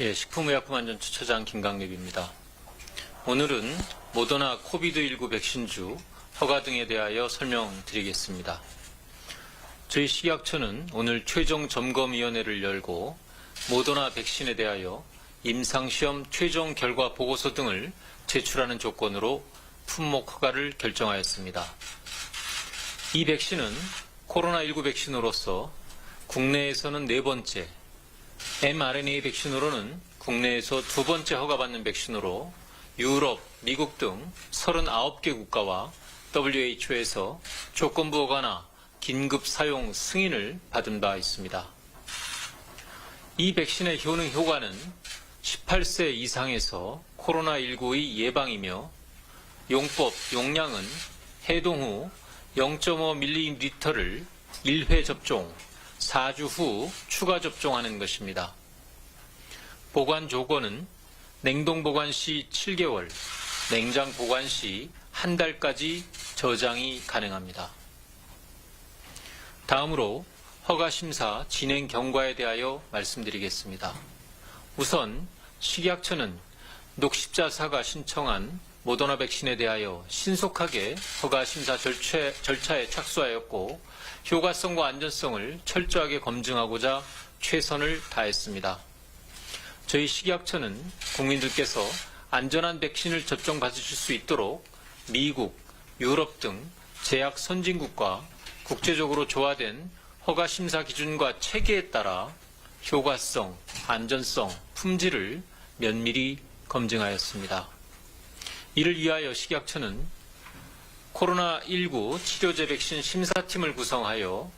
예, 식품의약품안전처처장 김강립입니다. 오늘은 모더나 코비드19 백신주 허가 등에 대하여 설명드리겠습니다. 저희 식약처는 오늘 최종 점검위원회를 열고 모더나 백신에 대하여 임상시험 최종 결과 보고서 등을 제출하는 조건으로 품목 허가를 결정하였습니다. 이 백신은 코로나19 백신으로서 국내에서는 네 번째, mRNA 백신으로는 국내에서 두 번째 허가받는 백신으로 유럽, 미국 등 39개 국가와 WHO에서 조건부 허가나 긴급 사용 승인을 받은 바 있습니다. 이 백신의 효능 효과는 18세 이상에서 코로나19의 예방이며 용법, 용량은 해동 후 0.5ml를 1회 접종, 4주 후 추가 접종하는 것입니다. 보관 조건은 냉동 보관 시 7개월, 냉장 보관 시 한 달까지 저장이 가능합니다. 다음으로 허가 심사 진행 경과에 대하여 말씀드리겠습니다. 우선 식약처는 녹십자사가 신청한 모더나 백신에 대하여 신속하게 허가 심사 절차, 절차에 착수하였고 효과성과 안전성을 철저하게 검증하고자 최선을 다했습니다. 저희 식약처는 국민들께서 안전한 백신을 접종 받으실 수 있도록 미국, 유럽 등 제약 선진국과 국제적으로 조화된 허가 심사 기준과 체계에 따라 효과성, 안전성, 품질을 면밀히 검증하였습니다. 이를 위하여 식약처는 코로나19 치료제 백신 심사팀을 구성하여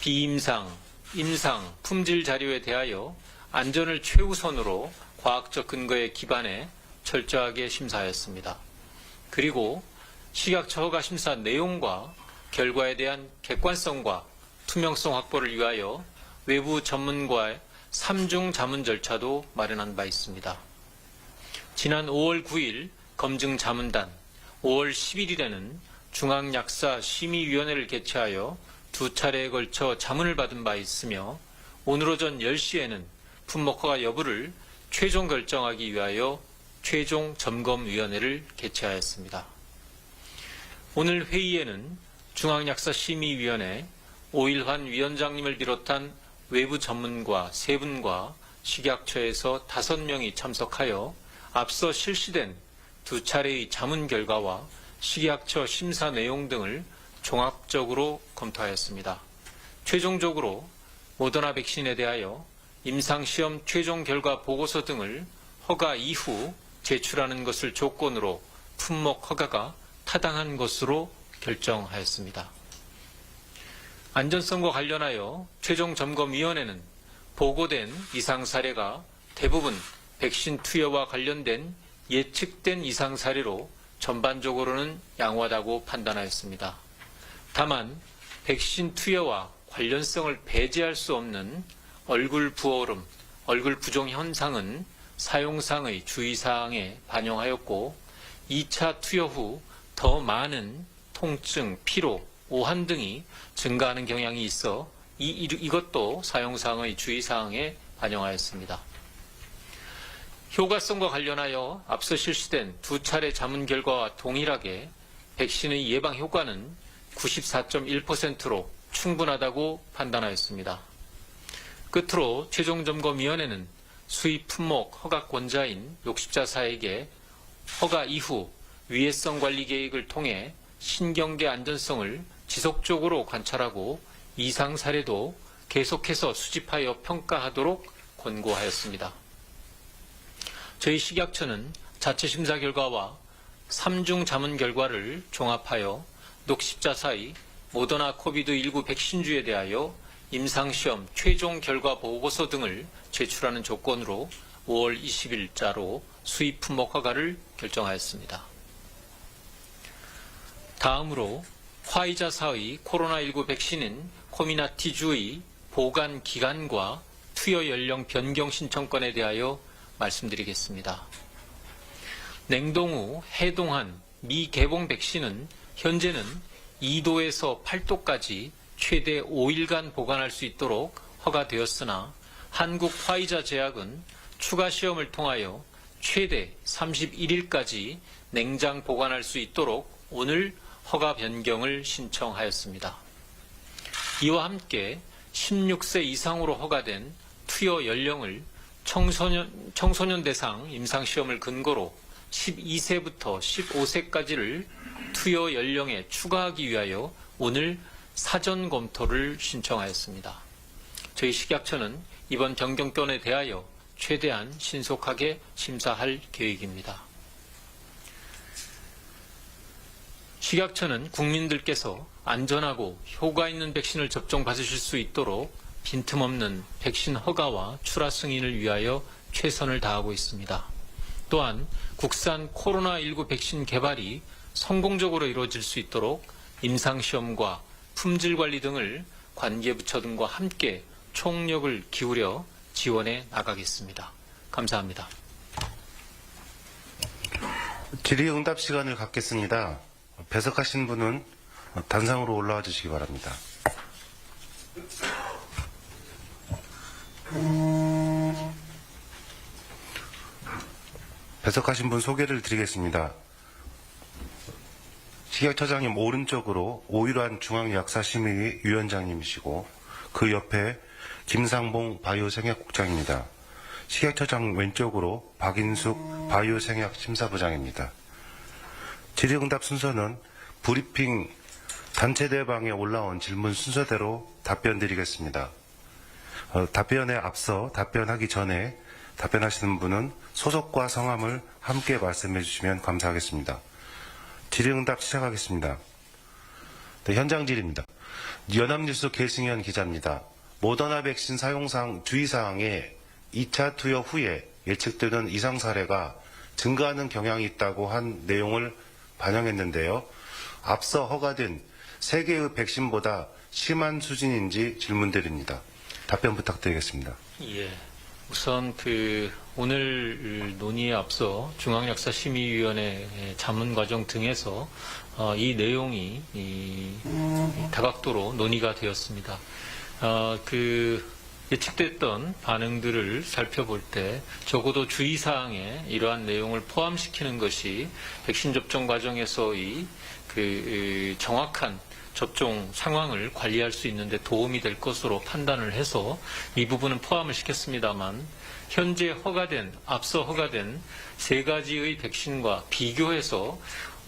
비임상, 임상, 품질 자료에 대하여 안전을 최우선으로 과학적 근거에 기반해 철저하게 심사하였습니다. 그리고 식약처 허가 심사 내용과 결과에 대한 객관성과 투명성 확보를 위하여 외부 전문가의 3중 자문 절차도 마련한 바 있습니다. 지난 5월 9일 검증 자문단, 5월 11일에는 중앙약사 심의위원회를 개최하여 두 차례에 걸쳐 자문을 받은 바 있으며 오늘 오전 10시에는 품목허가 여부를 최종 결정하기 위하여 최종 점검위원회를 개최하였습니다. 오늘 회의에는 중앙약사심의위원회 오일환 위원장님을 비롯한 외부 전문가 세 분과 식약처에서 다섯 명이 참석하여 앞서 실시된 두 차례의 자문 결과와 식약처 심사 내용 등을 종합적으로 검토하였습니다. 최종적으로 모더나 백신에 대하여 임상시험 최종 결과 보고서 등을 허가 이후 제출하는 것을 조건으로 품목 허가가 타당한 것으로 결정하였습니다. 안전성과 관련하여 최종 점검위원회는 보고된 이상 사례가 대부분 백신 투여와 관련된 예측된 이상 사례로 전반적으로는 양호하다고 판단하였습니다. 다만 백신 투여와 관련성을 배제할 수 없는 얼굴 부어오름, 얼굴 부종 현상은 사용상의 주의사항에 반영하였고 2차 투여 후 더 많은 통증, 피로, 오한 등이 증가하는 경향이 있어 이, 이것도 사용상의 주의사항에 반영하였습니다. 효과성과 관련하여 앞서 실시된 두 차례 자문 결과와 동일하게 백신의 예방 효과는 94.1%로 충분하다고 판단하였습니다. 끝으로 최종점검위원회는 수입 품목 허가권자인 욕십자사에게 허가 이후 위해성 관리 계획을 통해 신경계 안전성을 지속적으로 관찰하고 이상 사례도 계속해서 수집하여 평가하도록 권고하였습니다. 저희 식약처는 자체 심사 결과와 3중 자문 결과를 종합하여 녹십자사의 모더나 코비드19 백신주에 대하여 임상시험 최종 결과 보고서 등을 제출하는 조건으로 5월 20일자로 수입 품목 허가를 결정하였습니다. 다음으로 화이자 사의 코로나19 백신인 코미나티주의 보관 기간과 투여 연령 변경 신청권에 대하여 말씀드리겠습니다. 냉동 후 해동한 미개봉 백신은 현재는 2도에서 8도까지 최대 5일간 보관할 수 있도록 허가되었으나 한국 화이자 제약은 추가 시험을 통하여 최대 31일까지 냉장 보관할 수 있도록 오늘 허가 변경을 신청하였습니다. 이와 함께 16세 이상으로 허가된 투여 연령을 청소년, 청소년 대상 임상시험을 근거로 12세부터 15세까지를 투여 연령에 추가하기 위하여 오늘 사전 검토를 신청하였습니다. 저희 식약처는 이번 변경건에 대하여 최대한 신속하게 심사할 계획입니다. 식약처는 국민들께서 안전하고 효과 있는 백신을 접종 받으실 수 있도록 빈틈없는 백신 허가와 출하 승인을 위하여 최선을 다하고 있습니다. 또한 국산 코로나19 백신 개발이 성공적으로 이루어질 수 있도록 임상시험과 품질 관리 등을 관계부처 등과 함께 총력을 기울여 지원해 나가겠습니다. 감사합니다. 질의응답 시간을 갖겠습니다. 배석하신 분은 단상으로 올라와 주시기 바랍니다. 배석하신 분 소개를 드리겠습니다. 식약처장님 오른쪽으로 오일환 중앙약사심의위 위원장님이시고 그 옆에 김상봉 바이오 생약국장입니다. 식약처장 왼쪽으로 박인숙 바이오 생약 심사부장입니다. 질의응답 순서는 브리핑 단체 대방에 올라온 질문 순서대로 답변 드리겠습니다. 어, 답변에 앞서 답변하기 전에 답변하시는 분은 소속과 성함을 함께 말씀해 주시면 감사하겠습니다. 질의응답 시작하겠습니다. 네, 현장 질입니다. 연합뉴스 계승현 기자입니다. 모더나 백신 사용상 주의사항에 2차 투여 후에 예측되는 이상 사례가 증가하는 경향이 있다고 한 내용을 반영했는데요. 앞서 허가된 세 개의 백신보다 심한 수준인지 질문드립니다. 답변 부탁드리겠습니다. 예. 우선 그 오늘 논의에 앞서 중앙약사심의위원회 자문 과정 등에서 어, 이 내용이 이, 이 다각도로 논의가 되었습니다. 어, 그 예측됐던 반응들을 살펴볼 때 적어도 주의사항에 이러한 내용을 포함시키는 것이 백신 접종 과정에서의 그 정확한 접종 상황을 관리할 수 있는데 도움이 될 것으로 판단을 해서 이 부분은 포함을 시켰습니다만 현재 허가된 앞서 허가된 세 가지의 백신과 비교해서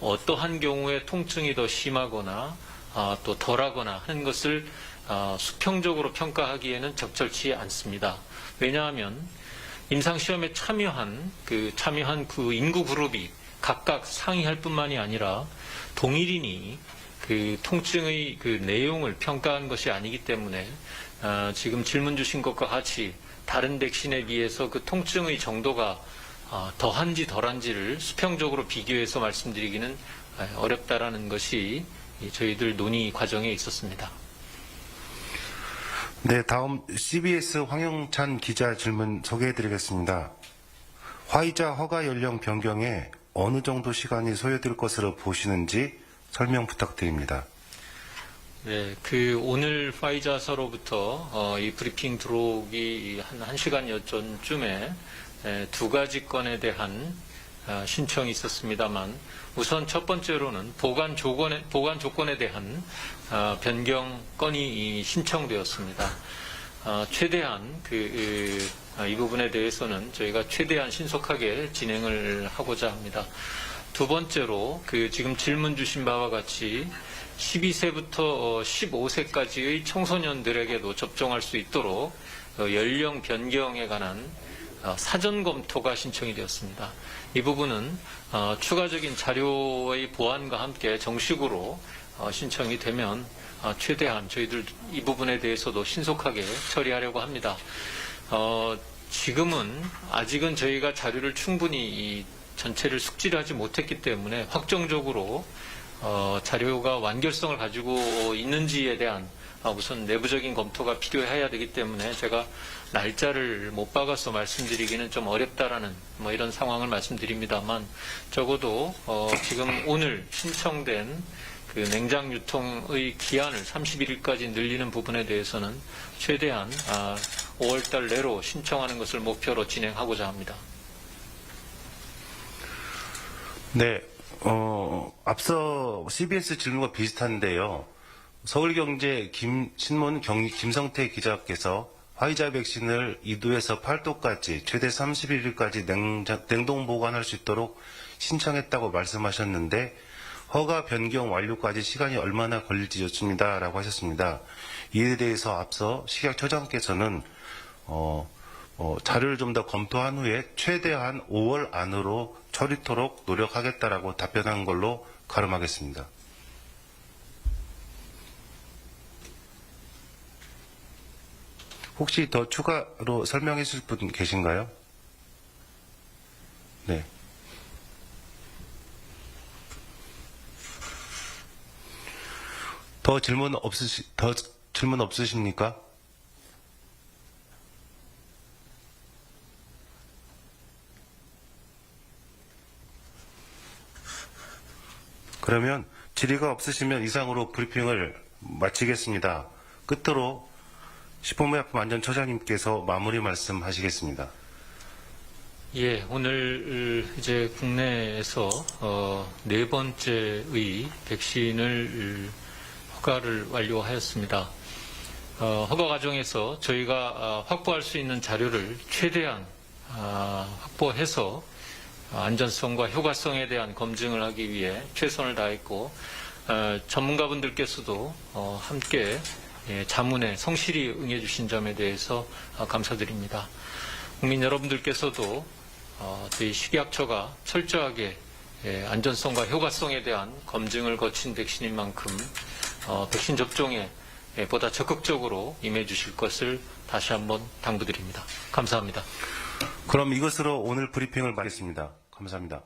어떠한 경우에 통증이 더 심하거나 아, 또 덜하거나 하는 것을 아, 수평적으로 평가하기에는 적절치 않습니다. 왜냐하면 임상 시험에 참여한 그 참여한 그 인구 그룹이 각각 상의할 뿐만이 아니라 동일인이 그 통증의 그 내용을 평가한 것이 아니기 때문에 아, 지금 질문 주신 것과 같이 다른 백신에 비해서 그 통증의 정도가 아, 더한지 덜한지를 수평적으로 비교해서 말씀드리기는 아, 어렵다라는 것이 이 저희들 논의 과정에 있었습니다. 네, 다음 CBS 황영찬 기자 질문 소개해드리겠습니다. 화이자 허가 연령 변경에 어느 정도 시간이 소요될 것으로 보시는지 설명 부탁드립니다. 네, 그 오늘 파이자서로부터 어, 이 브리핑 들어오기 한 1시간 전쯤에 에, 두 가지 건에 대한 어, 신청이 있었습니다만 우선 첫 번째로는 보관 조건에, 보관 조건에 대한 어, 변경 건이 이 신청되었습니다. 어, 최대한 그, 그, 어, 이 부분에 대해서는 저희가 최대한 신속하게 진행을 하고자 합니다. 두 번째로 그 지금 질문 주신 바와 같이 12세부터 15세까지의 청소년들에게도 접종할 수 있도록 어, 연령 변경에 관한 어, 사전 검토가 신청이 되었습니다. 이 부분은 어, 추가적인 자료의 보완과 함께 정식으로 어, 신청이 되면 어, 최대한 저희들 이 부분에 대해서도 신속하게 처리하려고 합니다. 어, 지금은 아직은 저희가 자료를 충분히 이 전체를 숙지를 하지 못했기 때문에 확정적으로 어, 자료가 완결성을 가지고 있는지에 대한 아, 우선 내부적인 검토가 필요해야 되기 때문에 제가 날짜를 못 박아서 말씀드리기는 좀 어렵다라는 뭐 이런 상황을 말씀드립니다만 적어도 어, 지금 오늘 신청된 그 냉장 유통의 기한을 31일까지 늘리는 부분에 대해서는 최대한 아, 5월달 내로 신청하는 것을 목표로 진행하고자 합니다. 네, 어, 앞서 CBS 질문과 비슷한데요. 서울경제 김, 신문 경, 김성태 기자께서 화이자 백신을 2도에서 8도까지 최대 31일까지 냉동 보관할 수 있도록 신청했다고 말씀하셨는데 허가 변경 완료까지 시간이 얼마나 걸릴지 여쭙니다라고 하셨습니다. 이에 대해서 앞서 식약처장께서는 어, 어, 자료를 좀 더 검토한 후에 최대한 5월 안으로 처리토록 노력하겠다라고 답변한 걸로 가름하겠습니다. 혹시 더 추가로 설명해 주실 분 계신가요? 네. 더 질문 없으시, 더 질문 없으십니까? 그러면 질의가 없으시면 이상으로 브리핑을 마치겠습니다. 끝으로 식품의약품안전처장님께서 마무리 말씀하시겠습니다. 예, 오늘 이제 국내에서 어, 네 번째의 백신을 허가를 완료하였습니다. 어, 허가 과정에서 저희가 어, 확보할 수 있는 자료를 최대한 아, 확보해서 안전성과 효과성에 대한 검증을 하기 위해 최선을 다했고 어, 전문가분들께서도 어, 함께 예, 자문에 성실히 응해주신 점에 대해서 어, 감사드립니다. 국민 여러분들께서도 어, 저희 식약처가 철저하게 예, 안전성과 효과성에 대한 검증을 거친 백신인 만큼 어, 백신 접종에 예, 보다 적극적으로 임해 주실 것을 다시 한번 당부드립니다. 감사합니다. 그럼 이것으로 오늘 브리핑을 마치겠습니다. 감사합니다.